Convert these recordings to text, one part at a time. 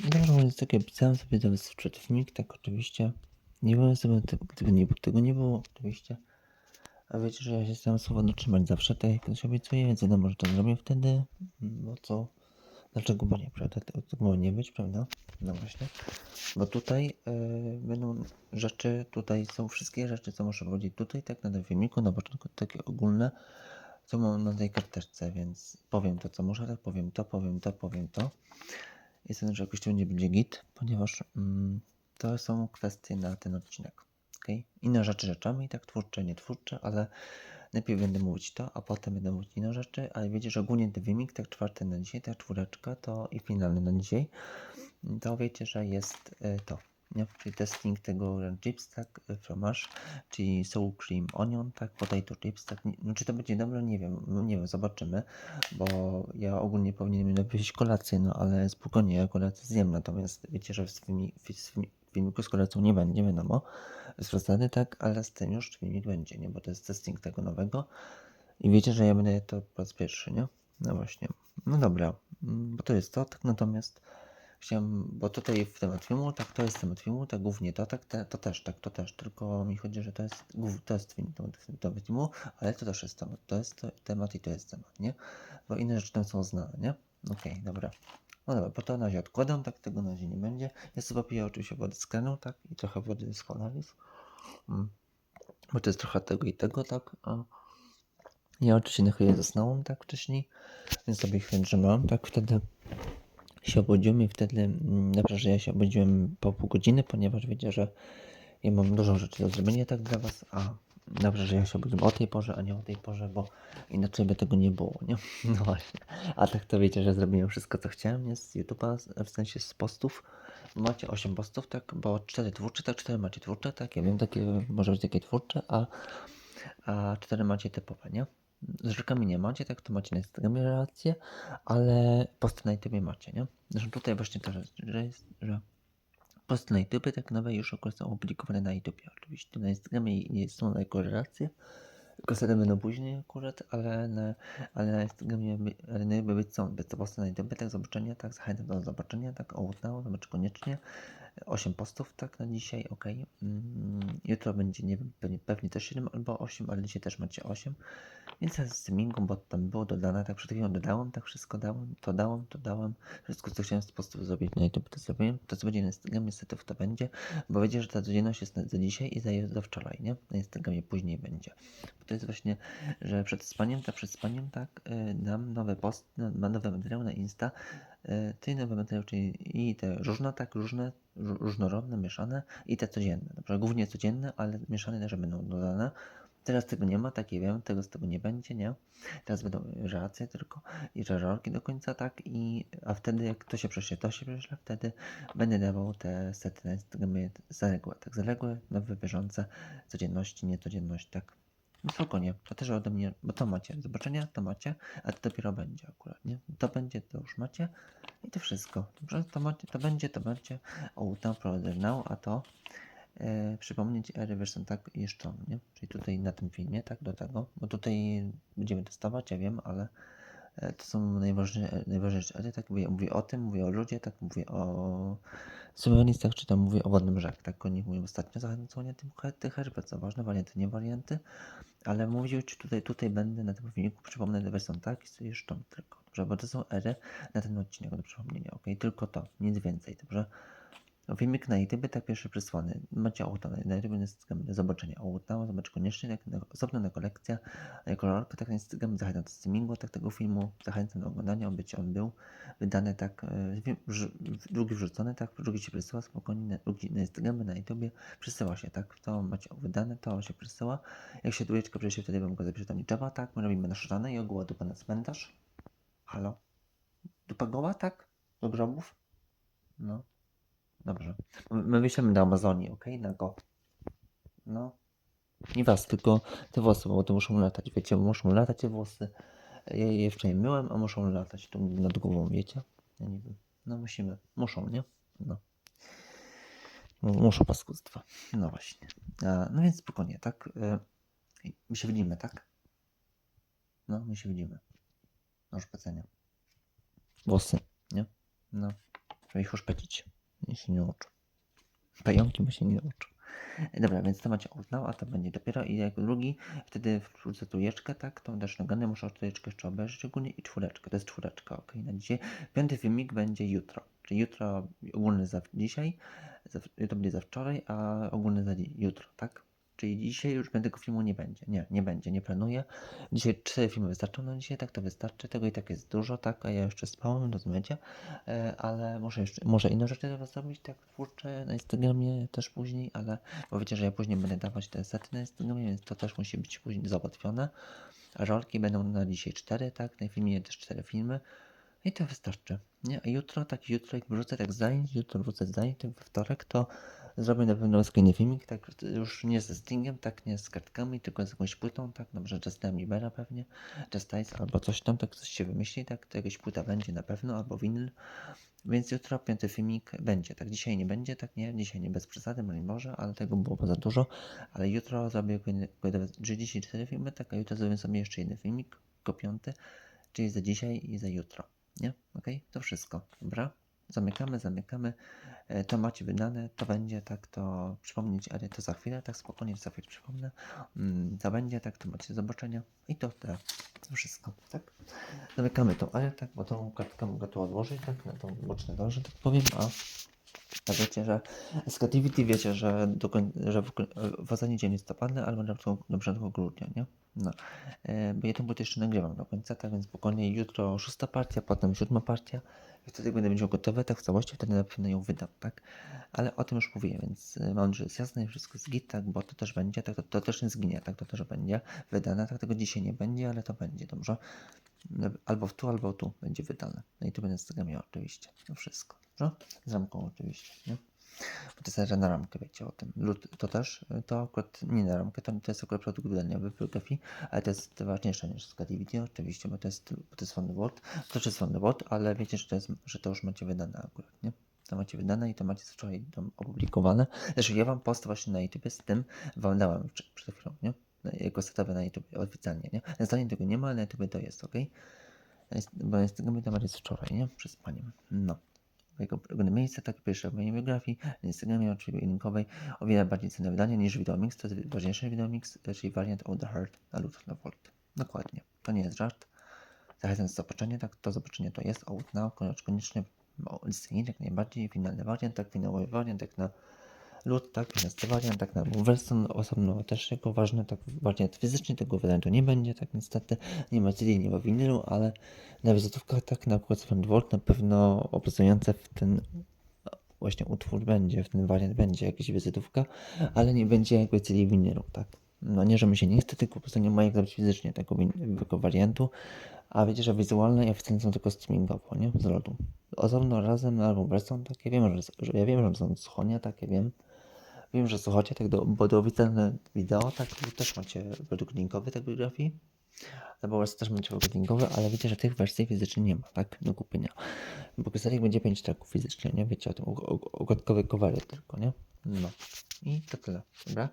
Dobrze, więc tak jak pisałem sobie teraz wczoraj filmik, tak oczywiście. Nie byłem sobie, gdyby nie, tego nie było, oczywiście. A wiecie, że ja się staram słowa dotrzymać zawsze, tak jak ktoś obiecuje, więc wiadomo, że to zrobię wtedy. Bo co? Dlaczego by nie, prawda? Tego może nie być, prawda? No właśnie. Bo tutaj yy, będą rzeczy, tutaj są wszystkie rzeczy, co muszę powiedzieć tutaj, tak na filmiku, na początku takie ogólne, co mam na tej karteczce, więc powiem to, co muszę, tak powiem to, powiem to, powiem to. Sądzę, że jakoś to będzie, będzie git, ponieważ mm, to są kwestie na ten odcinek. Okay? Inne rzeczy rzeczami, tak twórcze, nie twórcze, ale najpierw będę mówić to, a potem będę mówić inne rzeczy, ale wiecie, że ogólnie ten filmik, tak czwarty na dzisiaj, tak czwóreczka, to i finalny na dzisiaj, to wiecie, że jest y, to, czyli testing tego chips, tak, fromage, czyli sour cream onion, tak, potato chips, tak, no czy to będzie dobre, nie wiem, no nie wiem, zobaczymy, bo ja ogólnie powinienem napisać kolację, no ale spokojnie, ja kolację zjem, natomiast wiecie, że w w filmiku z kolacją nie będzie, wiadomo, z rozsady, tak, ale z tym już filmik będzie, nie, bo to jest testing tego nowego. I wiecie, że ja będę to po raz pierwszy, nie, no właśnie, no dobra, mm, bo to jest to, tak, natomiast chciałem, bo tutaj w temat filmu, tak, to jest temat filmu, tak, głównie to, tak, te, to też, tak, to też, tylko mi chodzi, że to jest, to jest temat, filmu, ale to też jest temat, to jest temat i to jest temat, nie, bo inne rzeczy tam są znane, nie, okej, dobra. No dobra, po to na razie odkładam, tak tego na razie nie będzie. Ja sobie piję oczywiście wodę z tak, i trochę wody z. Mm. Bo to jest trochę tego i tego, tak. A ja oczywiście na chwilę zasnąłem, tak, wcześniej, więc sobie chwilę drzemałem, tak, wtedy się obudziłem i wtedy, mm, dobrze, że ja się obudziłem po pół godziny, ponieważ wiecie, że ja mam dużo rzeczy do zrobienia tak dla was, a dobrze, że ja się obudziłem o tej porze, a nie o tej porze, bo inaczej by tego nie było, nie? No właśnie. A tak to wiecie, że zrobiłem wszystko, co chciałem, nie? Z YouTube'a, w sensie z postów. Macie 8 postów, tak? Bo 4 twórcze, tak? 4 macie twórcze, tak? Ja wiem, takie, może być takie twórcze, a, a 4 macie typowe, nie? Z rzekami nie macie, tak? To macie na Instagramie relacje, ale posty na YouTubie macie, nie? Zresztą tutaj właśnie to, że, że jest, że posty na YouTubie tak nowe już akurat są opublikowane na YouTubie oczywiście. Na Instagramie nie są jako relacje, Kasety będą później akurat, ale na, ale na Instagramie ale nie by być są, by to posty na YouTube, tak, zobaczenia, tak, zachęcam do zobaczenia, tak, o zobacz koniecznie. 8 postów, tak, na dzisiaj, ok. Mm, jutro będzie, nie wiem, pewnie, też 7 albo 8, ale dzisiaj też macie 8. Więc ja z streamingu, bo tam było dodane, tak przed chwilą dodałem, tak wszystko dałem, to dałem, to dałem. Wszystko, co chciałem z postów zrobić na YouTube, to zrobiłem. To, co będzie na Instagramie, niestety to będzie, bo wiecie, że ta codzienność jest za dzisiaj i za, za wczoraj, nie? Na Instagramie później będzie. Bo to jest właśnie, że przed spaniem, tak przed spaniem, tak, y, dam nowy post, no, nowe materiały na Insta, y, ty nowe materiały, czyli i te różne, tak, różne, ró- różnorodne, mieszane i te codzienne. Dobrze, głównie codzienne, ale mieszane też będą dodane. Teraz tego nie ma, tak ja wiem, tego z tego nie będzie, nie? Teraz będą relacje tylko i żarorki do końca, tak? I, a wtedy jak to się prześle, to się prześle, wtedy będę dawał te sety zaległe, tak? Zaległe, nowe, bieżące, codzienności, niecodzienność, tak? No spokojnie, to też ode mnie, bo to macie, zobaczenia to macie, a to dopiero będzie akurat, nie? To będzie, to już macie i to wszystko, dobrze? To macie, to będzie, to będzie, o, tam prowadzę now, a to e, przypomnieć ery wersją tak jeszcze, nie? Czyli tutaj na tym filmie, tak, do tego, bo tutaj będziemy testować, ja wiem, ale to są najważniejsze, najważniejsze ery, tak mówię, mówię o tym, mówię o ludzie, tak mówię o suwerenistach, czy tam mówię o wodnym brzeg, tak oni mówią ostatnio zachęcenie tym he- tych herbet, co ważne, warianty, nie warianty, ale mówił, czy tutaj, tutaj będę na tym filmiku, przypomnę wersją tak i jeszcze tylko, dobrze, bo to są ery na ten odcinek do przypomnienia, ok, tylko to, nic więcej, dobrze. No, Filmik na YouTube, tak pierwszy przysłany. Macie auto na YouTube, na Instagramie do zobaczenia. Zobacz koniecznie, jak na, osobna na kolekcja, tak na Instagramie, zachęcam do streamingu, tak tego filmu, zachęcam do oglądania, aby on był wydany tak, e, drugi wrzucony, tak, drugi się przesyła spokojnie, na, drugi na Instagramie, na YouTubie, przesyła się, tak, to macie wydane, to się przesyła. Jak się dwójeczka przejdzie, wtedy bym go zapiszę tam niczewa, tak, my robimy na szatane i ogóła dupa na cmentarz. Halo? Dupa goła, tak? Do grobów? No. Dobrze. My my wyślemy do Amazonii, ok? Na go. No. Nie was, tylko te włosy, bo to muszą latać, wiecie, muszą latać te włosy. Ja je nie myłem, a muszą latać tu nad głową, wiecie? Ja nie wiem. No musimy. Muszą, nie? No. Muszą paskudstwa. No właśnie. A, no więc spokojnie, tak? E, My się widzimy, tak? No, my się widzimy. Już pecenia. Włosy, nie? No. Trzeba ich uszpecić. Niech się nie uczą. Pająki mu się nie uczą. E, Dobra, więc to macie outlaw, a to będzie dopiero i jak drugi, wtedy wrzucę trójeczkę, tak, tą też nagany muszę trójeczkę jeszcze obejrzeć ogólnie i czwóreczkę, to jest czwóreczka, ok, na dzisiaj. Piąty filmik będzie jutro, czyli jutro ogólny za dzisiaj, za, to będzie za wczoraj, a ogólny za jutro, tak? Czyli dzisiaj już tego filmu nie będzie. Nie, nie będzie, nie planuję. Dzisiaj cztery filmy wystarczą na dzisiaj, tak to wystarczy. Tego i tak jest dużo, tak, a ja jeszcze spałem, rozumiecie? E, ale muszę jeszcze, może inne rzeczy teraz zrobić, tak twórcze na Instagramie też później, ale bo wiecie, że ja później będę dawać te sety na Instagramie, więc to też musi być później załatwione. Rolki będą na dzisiaj cztery, tak, na filmie też cztery filmy. I to wystarczy. Nie? A jutro, tak jutro jak wrzucę tak zdanie, jutro wrzucę zdanie, tak we wtorek, to zrobię na pewno skinny filmik, tak już nie ze stingiem, tak nie z kartkami, tylko z jakąś płytą, tak, no może Justin Biebera pewnie, Just Ice albo coś tam, tak coś się wymyśli, tak, to jakaś płyta będzie na pewno, albo winyl, więc jutro piąty filmik będzie, tak, dzisiaj nie będzie, tak, nie, dzisiaj nie bez przesady, broń Boże, ale tego było za dużo, ale jutro zrobię kolejne- że dzisiaj cztery filmy, tak, a jutro zrobię sobie jeszcze jeden filmik, tylko piąty, czyli za dzisiaj i za jutro, nie, okej, to wszystko, dobra? Zamykamy, zamykamy. E, To macie wydane, to będzie tak, to przypomnieć, ale to za chwilę, tak spokojnie, za chwilę przypomnę. Mm, To będzie tak, to macie zobaczenia. I to tyle. To wszystko, tak? Zamykamy tą ale tak, bo tą kartkę mogę tu odłożyć, tak, na tą boczne dąże, tak powiem, a wiecie, że z Creativity wiecie, że, do, że w, w ostatni dzień listopada albo na początku, na początku grudnia, nie? No. E, bo ja tą płytę jeszcze nagrywam do końca, tak więc spokojnie jutro szósta partia, potem siódma partia i wtedy będę miał gotowe, tak w całości, wtedy na pewno ją wydam, tak? Ale o tym już mówiłem, więc e, mam, że jest jasne i wszystko jest git, tak? Bo to też będzie, tak? To, to też nie zginie, tak? To też będzie wydane, tak? Tego dzisiaj nie będzie, ale to będzie, dobrze? No, Albo w tu, albo tu będzie wydane. No i tu będę z tego miał oczywiście. To wszystko. No? Z ramką oczywiście, nie? Bo to jest na ramkę, wiecie o tym. Lud to też, to akurat nie na ramkę, to, to jest akurat produkt wydaniowy w Grafii, ale to jest ważniejsze niż Scadivideo oczywiście, bo to jest, bo to jest Thunderbolt. To też jest Thunderbolt, ale wiecie, że to, jest, że to już macie wydane akurat, nie? To macie wydane i to macie wczoraj tam opublikowane. Zresztą ja wam post właśnie na YouTube z tym wam dałem przed chwilą, nie? Jako setowe na YouTube oficjalnie, nie? Na tego nie ma, ale na YouTube to jest, ok? Bo jest tego temat jest wczoraj, nie? Przez panią. No. Jego ulubione miejsce, tak pierwsze mojej biografii, na Instagramie, oczywiście linkowej, o wiele bardziej cenne wydanie niż Videomix, to jest ważniejszy Videomix, czyli Valiant of the Heart na Luther Volt. Dokładnie. To nie jest żart. Zachęcam do zobaczenia, tak, to zobaczenie to jest out now, koniecznie, listing jak najbardziej, finalny wariant, tak, finałowy wariant, jak na lód, tak, 15 wariant, tak, na Wolverstone osobno też jako ważny, tak, wariant fizyczny tego wariantu nie będzie, tak, niestety, nie ma CD, nie ma winylu, ale na wizytówkach, tak, na przykład Van Volt na pewno obrazujące w ten właśnie utwór będzie, w ten wariant będzie jakaś wizytówka, ale nie będzie jakby CD winylu, tak. No nie, że mi się nie chce, tylko po prostu nie ma jak zrobić fizycznie tego, tego wariantu, a wiecie, że wizualne i oficjalne są tylko streamingowo, nie? Z lodu. Osobno razem na album wersją, tak, ja wiem, że, że ja wiem, że są słuchonia, tak, ja wiem. Wiem, że słuchacie, do, bo do oficjalne wideo, tak, też macie produkt linkowy tak biografii. Albo wersje też macie produkt linkowy, ale wiecie, że tych wersji fizycznie nie ma, tak, do kupienia. Bo Krystalik będzie 5 traków fizycznie, nie? Wiecie o tym, ogrodkowe kowary tylko, nie? No. I to tyle, dobra?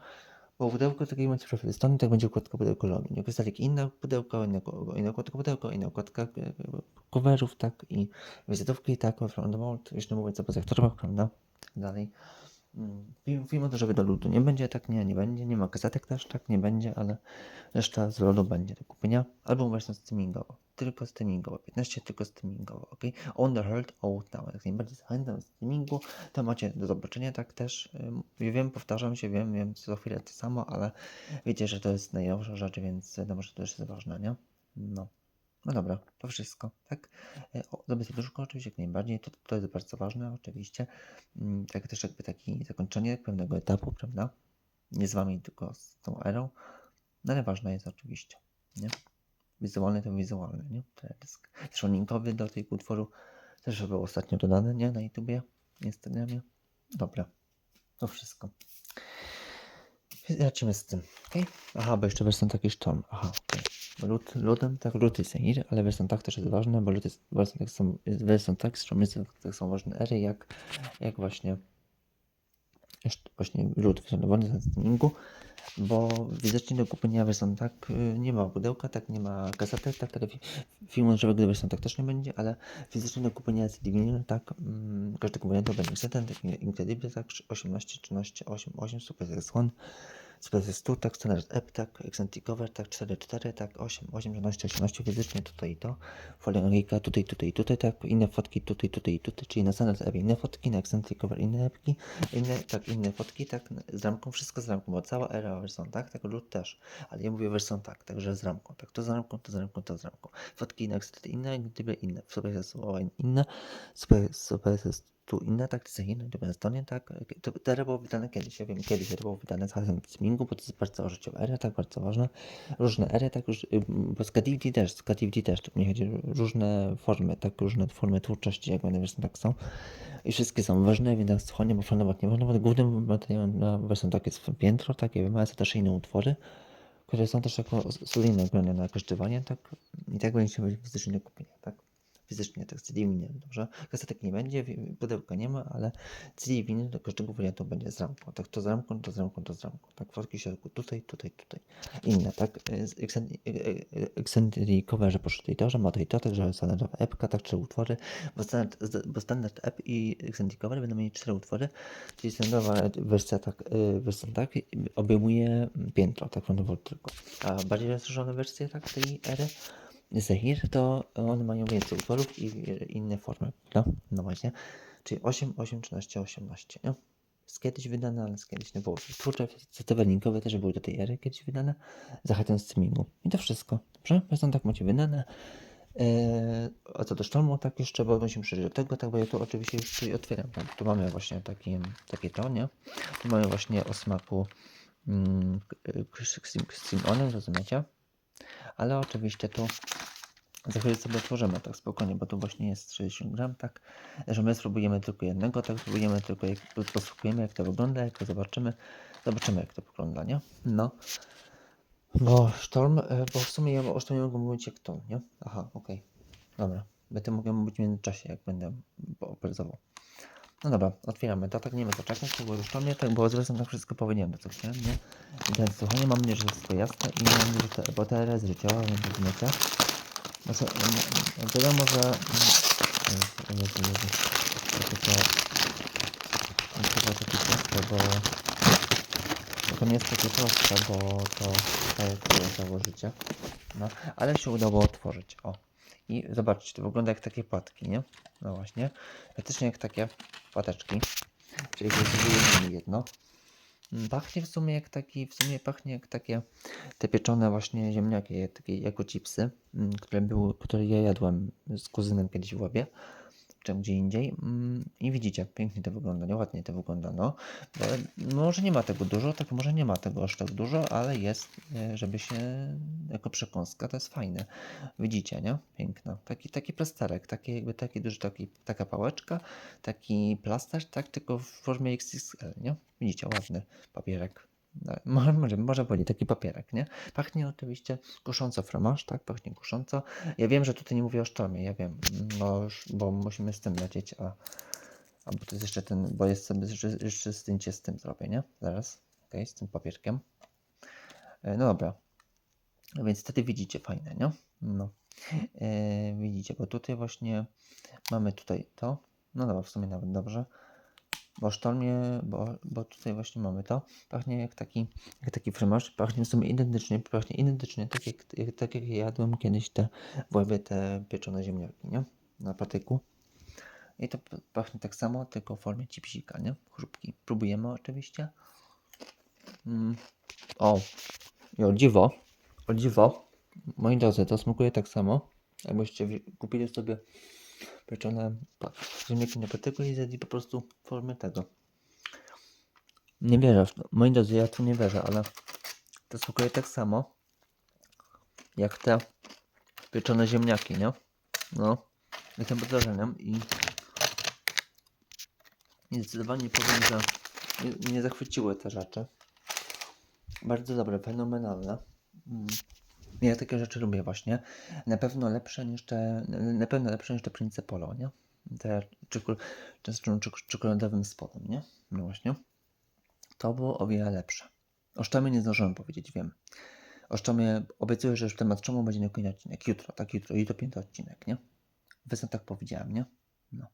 Bo pudełko takiej macie profil strony, tak będzie układka pudełko logi. Nie Krystalik inne pudełko, inne, ko- inna układka pudełko, inna układka e, e, coverów, tak, i wizytówki, tak, vault, jeszcze nie mówiąc o pozach torbach, prawda, dalej. Film, film montażowy do ludu nie będzie, tak, nie, nie będzie, nie ma kasetek też, tak, nie będzie, ale reszta z lodu będzie do kupienia. Album właśnie streamingowo, tylko streamingowo, 15 tylko streamingowo, ok? On the Heart Out Now, jak najbardziej zachęcam streamingu, to macie do zobaczenia, tak też, ja wiem, powtarzam się, wiem, wiem, co chwilę to samo, ale wiecie, że to jest najnowsza rzecz, więc wiadomo, że to też jest ważne, nie? No. No dobra, to wszystko, tak? E, serduszko oczywiście jak najbardziej, to, to jest bardzo ważne oczywiście. Mm, Tak też jakby takie zakończenie pewnego etapu, prawda? Nie z wami, tylko z tą erą. No ale ważne jest oczywiście, nie? Wizualny to wizualny, nie? Teledysk. Zresztą linkowy do tego utworu też był ostatnio dodany, nie? Na YouTubie, Instagramie. Dobra, to wszystko. Lecimy z tym, okej? Aha, bo jeszcze wersją taki sztorm. Aha, okej. Bo Lud, ludem, tak, lud jest ir, ale wersją tak też jest ważne, bo lud jest, wersją tak są, wersją tak, tak są ważne ery, jak, jak właśnie właśnie lód wzorowany na streamingu, bo widocznie do kupienia wersją tak y, nie ma pudełka, tak nie ma kasety, tak fi- filmu żywego wersją tak też nie będzie, ale fizycznie do kupienia CD vinyl, tak mm, każdy kupienie to będzie Extended, tak, Incredible, tak 18, 13, 8, 8, Super Series One, Super Series 2, tak Standard App, tak Eccentric Cover, tak 4, 4, tak 8, 8, 12, 18 fizycznie tutaj i to, Folia Enrica tutaj, tutaj, tutaj, tak inne fotki tutaj, tutaj, i tutaj, czyli na Standard App inne fotki, na Eccentric Cover inne epki, inne, tak inne fotki, tak z ramką, wszystko z ramką, bo cała era wersją tak, tak lud też, ale ja mówię wersją tak, także z ramką, tak to z ramką, to z ramką, to z ramką, fotki inne, inne, gdyby inne, Super Series One inne, Super, Super Series tu inne, tak, to inne, to na stronie, tak, to, to było wydane kiedyś, ja wiem, kiedyś era było wydane z hasłem streamingu, bo to jest bardzo życiowa era, tak, bardzo ważne, różne ery, tak, już, y, bo z KDVD też, z KDVD też, tak mi chodzi, różne formy, tak, różne formy twórczości, jak będę wersją tak są i wszystkie są ważne, więc tak słuchanie, bo szanować nie można, bo głównym materiałem na wersją tak jest piętro, tak, ale są też inne utwory, które są też jako solidne grane na kosztowanie, tak, i tak będzie się fizycznie do kupienia, tak fizycznie, tak CD winyl, dobrze? Kasetek nie będzie, pudełka nie ma, ale CD winyl do każdego wariantu będzie z ramką, tak? To z ramką, to z ramką, to z ramką, tak? Fotki środku, tutaj, tutaj, tutaj. Inne, tak? E, z Excen- e, e, Eccentric coverze poszło i to, że ma i to, także standardowa epka, tak? Trzy utwory, bo standard, bo standard app i cover będą mieli cztery utwory, czyli standardowa wersja, tak, wersja, tak? Obejmuje piętro, tak? Tylko. A bardziej rozszerzone wersje, tak? Tej ery Zahir, to one mają więcej utworów i inne formy, no, no właśnie, czyli 8, 8, 13, 18, nie? Z kiedyś wydane, ale z kiedyś nie było. Twórcze cytowe linkowe też były do tej ery kiedyś wydane, zachęcam streamingu. I to wszystko, dobrze? Zresztą tak macie wydane. Eee, a co do sztormu, tak jeszcze, bo musimy przejść do tego, tak, bo ja tu oczywiście już tutaj otwieram, tak, tu mamy właśnie taki, takie to, nie? Tu mamy właśnie o smaku mm, Steam Onem, rozumiecie? Ale oczywiście tu za chwilę sobie otworzymy tak spokojnie, bo tu właśnie jest 60 gram, tak, że my spróbujemy tylko jednego, tak, spróbujemy tylko, jak, posłuchujemy jak to wygląda, jak to zobaczymy, zobaczymy jak to wygląda, nie? No. Bo Storm, e, bo w sumie ja o Stormie mogę mówić jak to, nie? Aha, okej, dobra, będę mogę mówić w międzyczasie, jak będę opracował. No dobra, otwieramy to, tak nie ma co czekać, to było już to mnie, tak było zresztą tak wszystko powiedziałem, to co chciałem, nie? I teraz słuchanie, mam nadzieję, że wszystko jasne i mam nadzieję, że te, bo te RS życiowa, więc rozumiecie. No no, wiadomo, że... mm, Jezu, Jezu, Jezu. To chyba takie proste, bo... To nie jest takie proste, bo to... Tak to założycie. No, ale się udało otworzyć, o. I zobaczcie, to wygląda jak takie płatki, nie? No właśnie. Praktycznie jak takie płateczki. Czyli wyjmujemy jedno. Pachnie w sumie jak taki, w sumie pachnie jak takie te pieczone właśnie ziemniaki, takie jako chipsy, mm, które były, które ja jadłem z kuzynem kiedyś w łebie, czy gdzie indziej. Mm, I widzicie, pięknie to wygląda, nie ładnie to wygląda, no. Bo, może nie ma tego dużo, tak może nie ma tego aż tak dużo, ale jest, e, żeby się jako przekąska, to jest fajne. Widzicie, nie? Piękno. Taki, taki plasterek, taki jakby taki duży, taki, taka pałeczka, taki plasterz, tak, tylko w formie XXL, nie? Widzicie, ładny papierek. No, Może, może, może taki papierek, nie? Pachnie oczywiście kusząco fromaż, tak? Pachnie kusząco. Ja wiem, że tutaj nie mówię o sztormie, ja wiem, już, bo musimy z tym lecieć, a, a bo to jest jeszcze ten, bo jest sobie jeszcze, zdjęcie z tym zrobię, nie? Zaraz, okej, z tym papierkiem. E, No dobra, więc wtedy widzicie, fajne, nie? No. E, widzicie, bo tutaj właśnie mamy tutaj to. No dobra, w sumie nawet dobrze. Bo sztormie, bo, bo tutaj właśnie mamy to. Pachnie jak taki, jak taki frymarz. Pachnie w sumie identycznie, pachnie identycznie, tak jak, tak jak jadłem kiedyś te w łebie te pieczone ziemniaki, nie? Na patyku. I to pachnie tak samo, tylko w formie chipsika, nie? Chrupki. Próbujemy oczywiście. Mm. O, i o dziwo, o dziwo, moi drodzy, to smakuje tak samo, jakbyście kupili sobie pieczone pa- ziemniaki na patyku i zjedli po prostu w formie tego. Nie wierzę w to. Moi drodzy, ja tu nie wierzę, ale to smakuje tak samo, jak te pieczone ziemniaki, nie? No, jestem pod wrażeniem i zdecydowanie powiem, że mnie zachwyciły te rzeczy. Bardzo dobre, fenomenalne. Mm. Ja takie rzeczy lubię właśnie. Na pewno lepsze niż te, na pewno lepsze niż te Prince Polo, nie? Te czekol, z czek- czekoladowym spodem, nie? No właśnie. To było o wiele lepsze. O szczemie nie zdążyłem powiedzieć, wiem. O szczemie obiecuję, że już temat czemu będzie na odcinek. Jutro, tak jutro. Jutro pięty odcinek, nie? Wysem tak powiedziałem, nie? No.